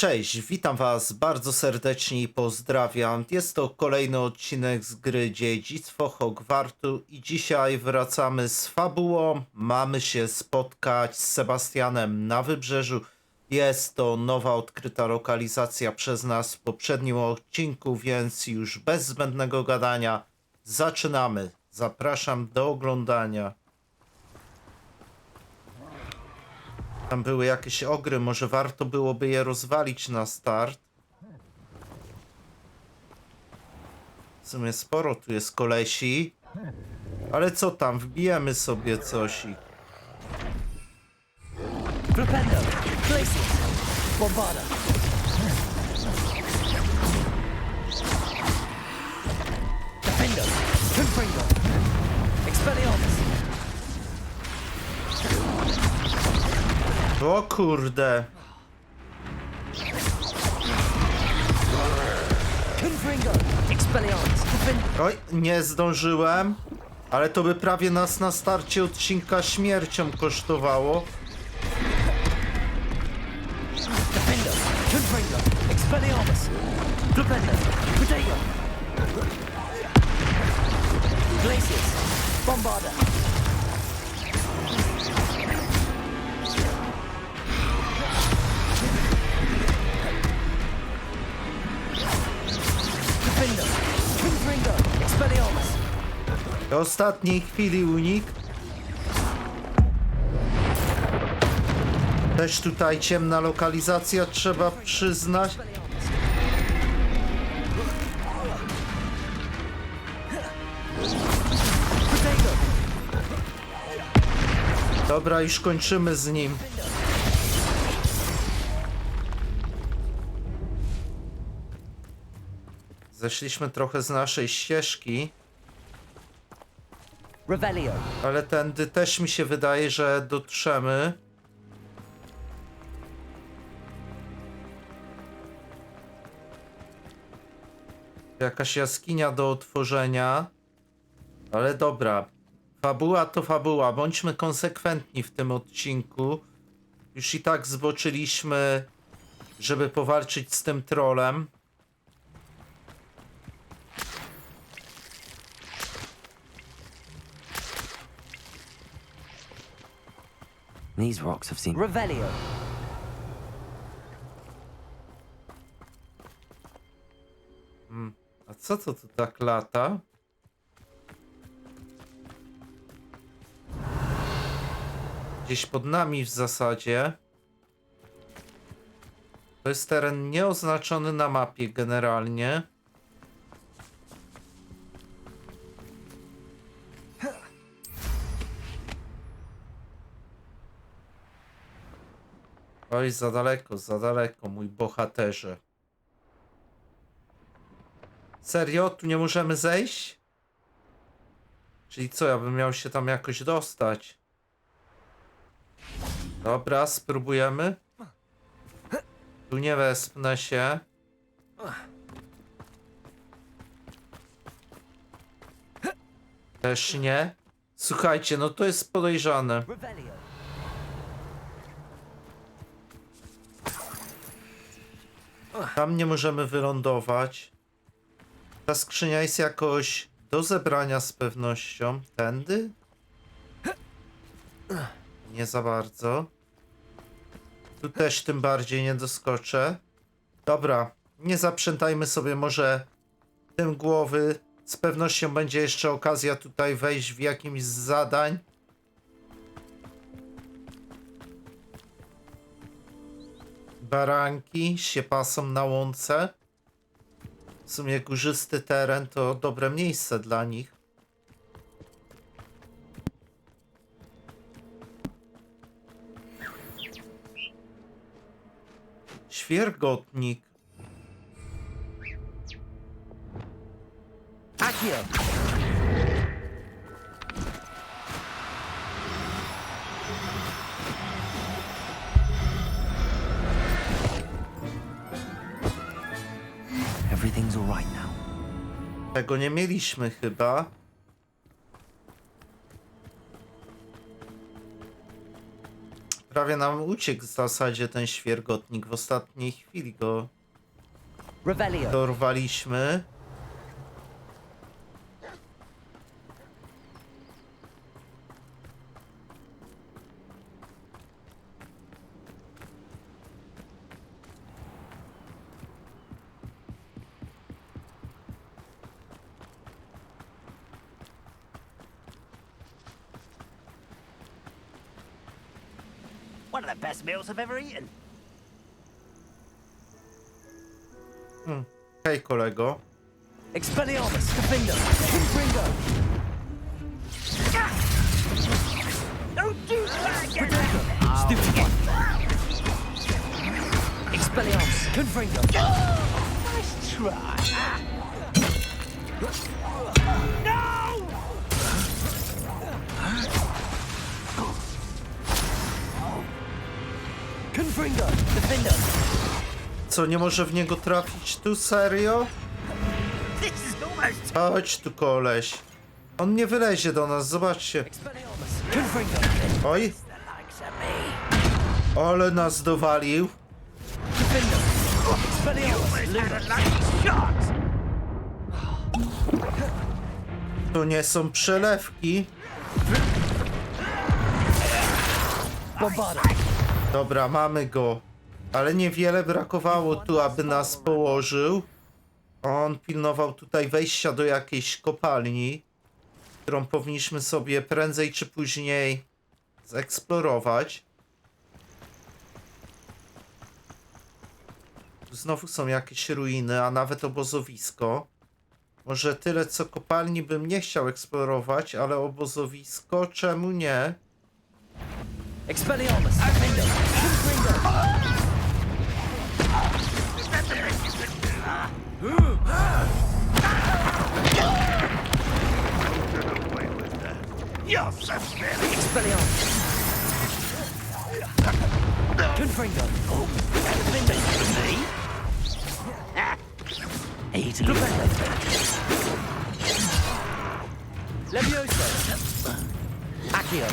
Cześć, witam Was bardzo serdecznie i pozdrawiam. Jest to kolejny odcinek z gry Dziedzictwo Hogwartu i dzisiaj wracamy z fabułą. Mamy się spotkać z Sebastianem na wybrzeżu. Jest to nowa odkryta lokalizacja przez nas w poprzednim odcinku, więc już bez zbędnego gadania zaczynamy. Zapraszam do oglądania. Tam były jakieś ogry, może warto byłoby je rozwalić na start. W sumie sporo tu jest kolesi. Ale co tam, wbijemy sobie coś i... O kurde! Oj, nie zdążyłem. Ale to by prawie nas na starcie odcinka śmiercią kosztowało. Ostatniej chwili unik. Też tutaj ciemna lokalizacja, trzeba przyznać. Dobra, już kończymy z nim. Zeszliśmy trochę z naszej ścieżki, Ale tędy też mi się wydaje, że dotrzemy. Jakaś jaskinia do otworzenia. Ale dobra. Fabuła to fabuła. Bądźmy konsekwentni w tym odcinku. Już i tak zboczyliśmy, żeby powalczyć z tym trolem. These rocks have seen. Revelio, A co to tu tak lata? Gdzieś pod nami w zasadzie. To jest teren nieoznaczony na mapie generalnie. Oj, za daleko, za daleko, mój bohaterze. Serio? Tu nie możemy zejść? Czyli co, ja bym miał się tam jakoś dostać? Dobra, spróbujemy. Tu nie wespnę się. Też nie. Słuchajcie, no to jest podejrzane. Tam nie możemy wylądować. Ta skrzynia jest jakoś do zebrania z pewnością. Tędy? Nie za bardzo. Tu też tym bardziej nie doskoczę. Dobra, nie zaprzętajmy sobie może tym głowy. Z pewnością będzie jeszcze okazja tutaj wejść w jakimś z zadań. Baranki się pasą na łące. W sumie górzysty teren to dobre miejsce dla nich. Świergotnik. Accio, Tego nie mieliśmy chyba. Prawie nam uciekł w zasadzie ten świergotnik. W ostatniej chwili go Revelio. dorwaliśmy. The I've ever eaten. Hmm. Hej kolego. Expelliarmus. Defender. Confringo. Don't do that again. Stupid one. Expelliarmus. Confringo. Nice try. No! Co, nie może w niego trafić tu? Serio? Chodź tu koleś. On nie wylezie do nas, zobaczcie. Oj, ale nas dowalił. To nie są przelewki. Bombarda. Dobra, mamy go. Ale niewiele brakowało tu, aby nas położył. On pilnował tutaj wejścia do jakiejś kopalni, którą powinniśmy sobie prędzej czy później zeksplorować. Tu Znowu są jakieś ruiny, a nawet obozowisko. Może tyle co kopalni bym nie chciał eksplorować, ale obozowisko czemu nie? Expelliarmus. Defender. Confringo. Expelliarmus. Confringo. Defender. Me? Easy. Defender. Levioso. Accio.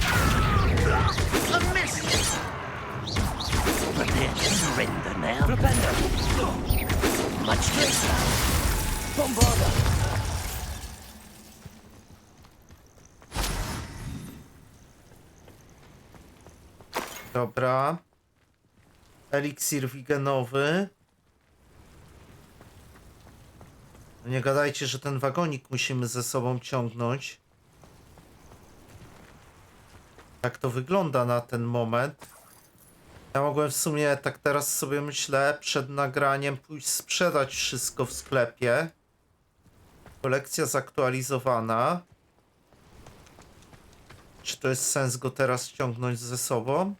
Dobra. Eliksir wigenowy. No Nie gadajcie, że ten wagonik musimy ze sobą ciągnąć. Tak to wygląda na ten moment. Ja mogłem w sumie, tak teraz sobie myślę, przed nagraniem pójść sprzedać wszystko w sklepie. Kolekcja zaktualizowana. Czy to jest sens go teraz ciągnąć ze sobą?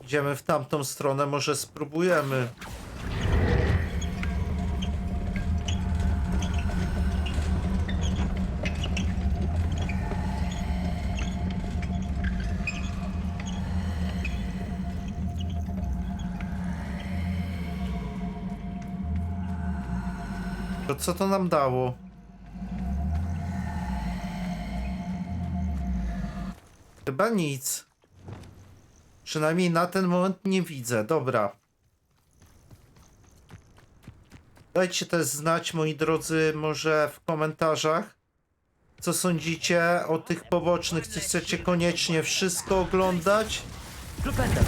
Idziemy w tamtą stronę, może spróbujemy. To co to nam dało? Chyba nic. Przynajmniej na ten moment nie widzę. Dobra. Dajcie też znać, moi drodzy, może w komentarzach, co sądzicie o tych pobocznych. Czy chcecie koniecznie wszystko oglądać? Flipendo.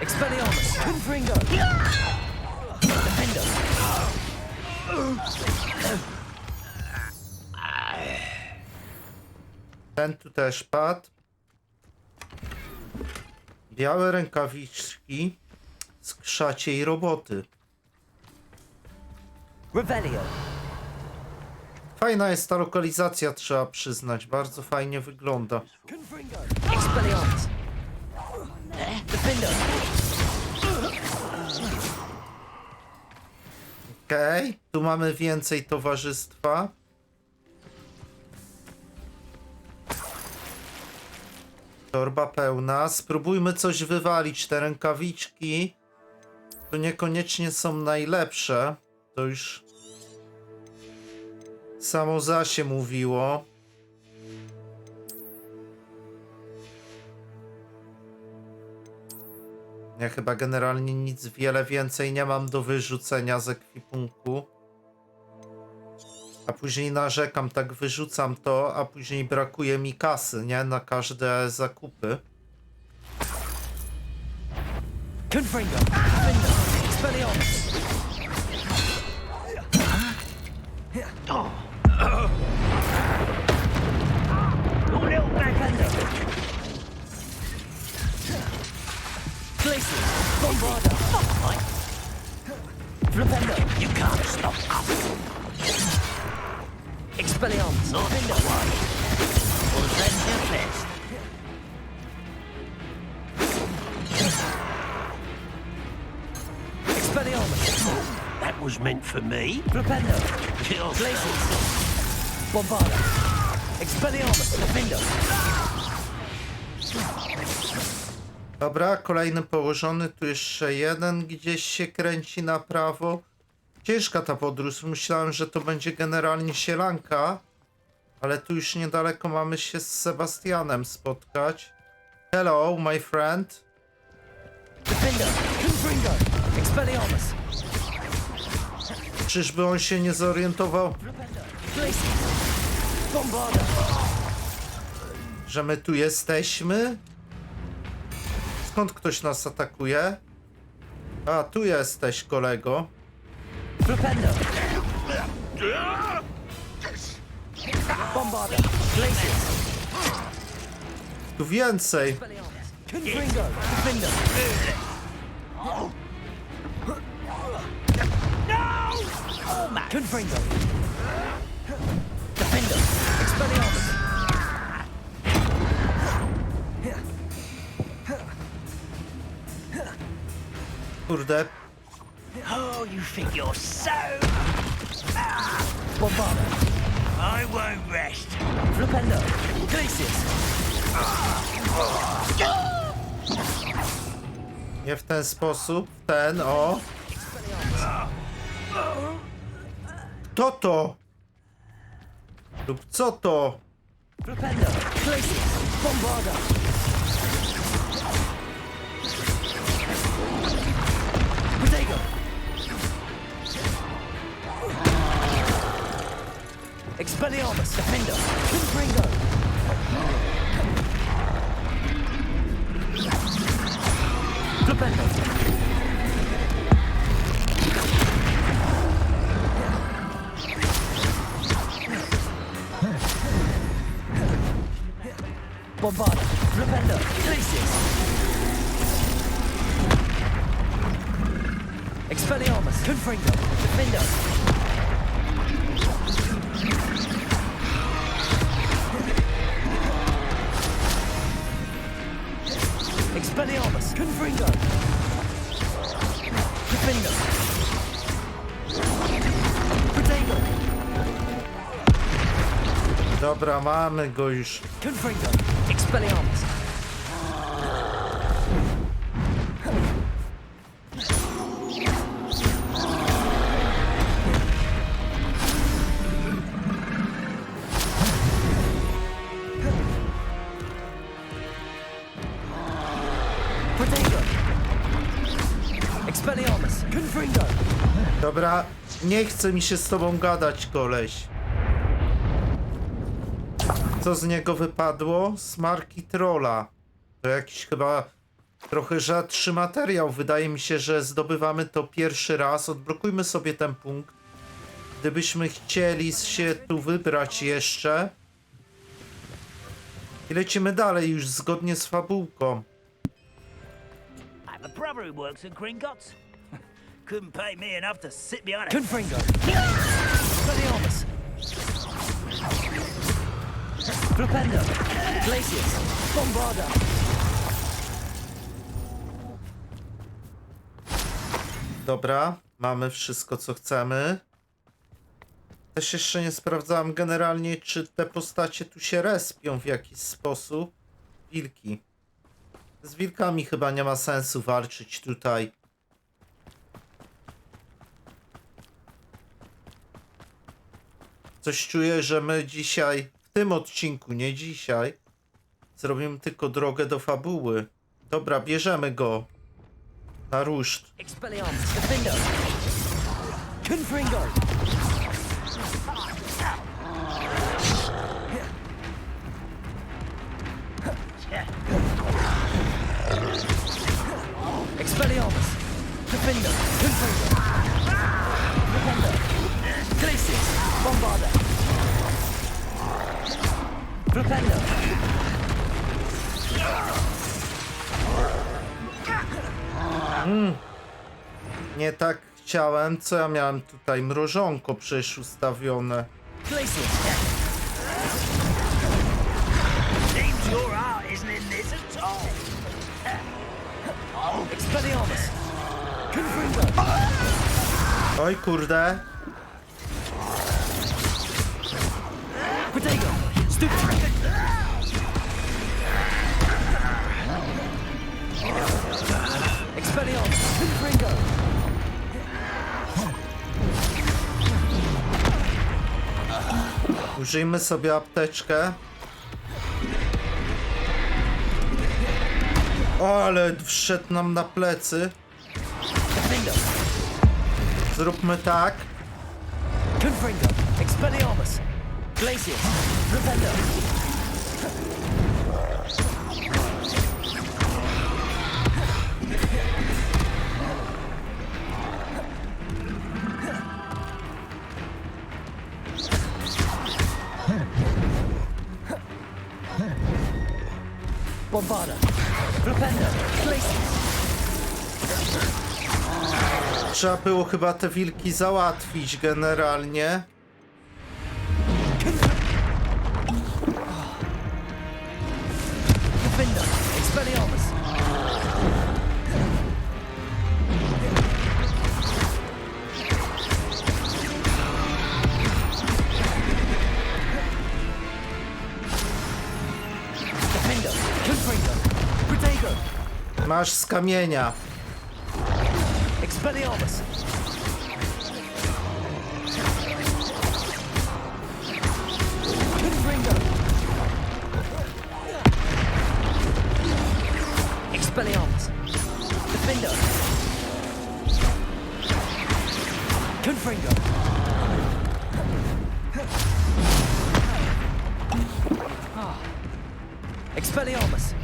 Expelliarmus. Confringo. Defender. Ten tu też padł. Białe rękawiczki z krzaciej roboty. Revelio. Fajna jest ta lokalizacja, trzeba przyznać. Bardzo fajnie wygląda. Confringo. Expelliarmus. Okej, tu mamy więcej towarzystwa. Torba pełna. Spróbujmy coś wywalić. Te rękawiczki to niekoniecznie są najlepsze. To już Samo za się mówiło. Ja chyba generalnie nic wiele więcej nie mam do wyrzucenia z ekwipunku. A później narzekam, tak wyrzucam to, a później brakuje mi kasy, nie? Na każde zakupy. Confringo. Expelliarmus. Oh, Defender. Glacius. Bombarda. Flipendo. You can't stop us. Expelliarmus. Not in the way. Then you're best. Expelliarmus. That was meant for me. Flipendo. You're Bombarda. Expelliarmus. Defender. Dobra, kolejny położony, tu jeszcze jeden gdzieś się kręci na prawo. Ciężka ta podróż, myślałem, że to będzie generalnie sielanka, ale tu już niedaleko mamy się z Sebastianem spotkać. Hello, my friend. Czyżby on się nie zorientował, że my tu jesteśmy? Skąd ktoś nas atakuje? A, tu jesteś, kolego. Flipendo. Bombarda. Glacius. Tu więcej. Expelliarmus. Confringo. Defender. Confringo. Kurde, Oh, you think you're so... Bombarda. I won't rest. Glacius. nie w ten sposób. w Ten, o. To to? Lub co to? Glacius. Bombarda. Expelliarmus. Defender. Confringo. Flipendo. Bombarda. Flipendo. Glacius. Expelliarmus. Confringo. Defender. Confringo. Defender. Protego. Dobra, mamy go już. Confringo. Expelliarmus. Dobra, nie chce mi się z tobą gadać, koleś. Co z niego wypadło? Z marki Trolla. To jakiś chyba trochę rzadszy materiał. Wydaje mi się, że zdobywamy to pierwszy raz. Odblokujmy sobie ten punkt. Gdybyśmy chcieli się tu wybrać jeszcze. I lecimy dalej już zgodnie z fabułką. A brother who works in Gringotts. Couldn't pay me enough to sit behind a... Confringo. Expelliarmus. Flipendo. Glacius. Bombarda. Dobra, mamy wszystko co chcemy. Też jeszcze nie sprawdzałem generalnie, czy te postacie tu się respią w jakiś sposób. Wilki. Z wilkami chyba nie ma sensu walczyć tutaj. Coś czuję, że my dzisiaj, w tym odcinku, nie dzisiaj, zrobimy tylko drogę do fabuły. Dobra, bierzemy go. Na ruszt. Expelliarmus. Expelliarmus, Defender. Defender. Glacius, Bombarda. Propender. Nie tak chciałem, co ja miałem tutaj? Mrożonko przecież ustawione. Glacius. Your heart isn't in this at all. Oj kurde. Użyjmy sobie apteczkę. Ale wszedł nam na plecy. Zróbmy tak. Bombarda. Trzeba było chyba te wilki załatwić generalnie. Masz z kamienia. Expelliarmus. Ah. Expelliarmus.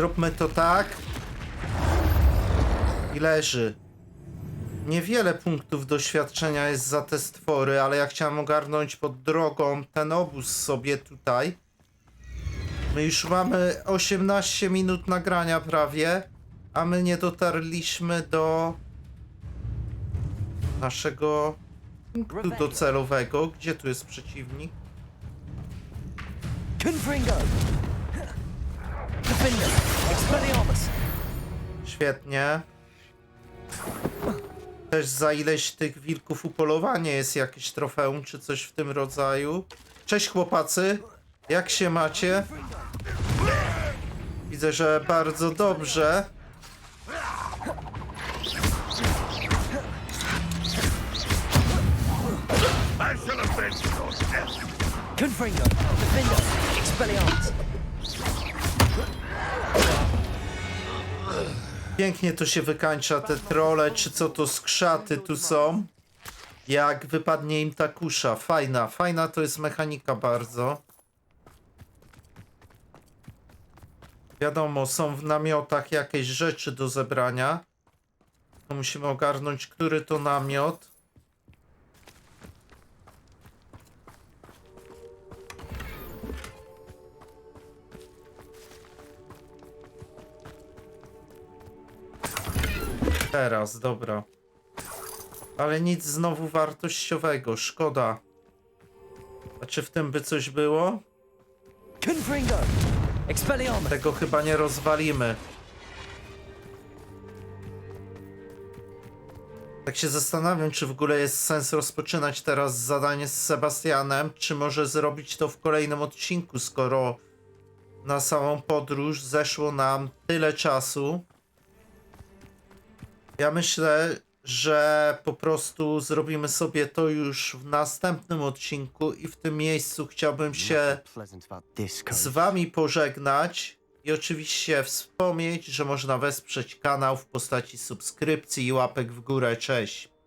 Zróbmy to tak. I leży. Niewiele punktów doświadczenia jest za te stwory, ale ja chciałem ogarnąć pod drogą ten obóz sobie tutaj. My już mamy 18 minut nagrania prawie, a my nie dotarliśmy do naszego punktu docelowego. Gdzie tu jest przeciwnik? Confringo. Expelliarmus. Świetnie. Też za ileś tych wilków upolowanie jest jakieś trofeum czy coś w tym rodzaju. Cześć chłopacy, jak się macie? Widzę, że bardzo dobrze. Confringo. Defender. Expelliarmus. Pięknie to się wykańcza te trole, czy co to skrzaty tu są. Jak wypadnie im ta kusza. Fajna, fajna to jest mechanika bardzo. Wiadomo, są w namiotach jakieś rzeczy do zebrania. To musimy ogarnąć, który to namiot. Teraz, dobra. Ale nic znowu wartościowego, szkoda. A czy w tym by coś było? Tego chyba nie rozwalimy. Tak się zastanawiam, czy w ogóle jest sens rozpoczynać teraz zadanie z Sebastianem, czy może zrobić to w kolejnym odcinku, skoro na samą podróż zeszło nam tyle czasu. Ja myślę, że po prostu zrobimy sobie to już w następnym odcinku i w tym miejscu chciałbym się z wami pożegnać i oczywiście wspomnieć, że można wesprzeć kanał w postaci subskrypcji i łapek w górę. Cześć!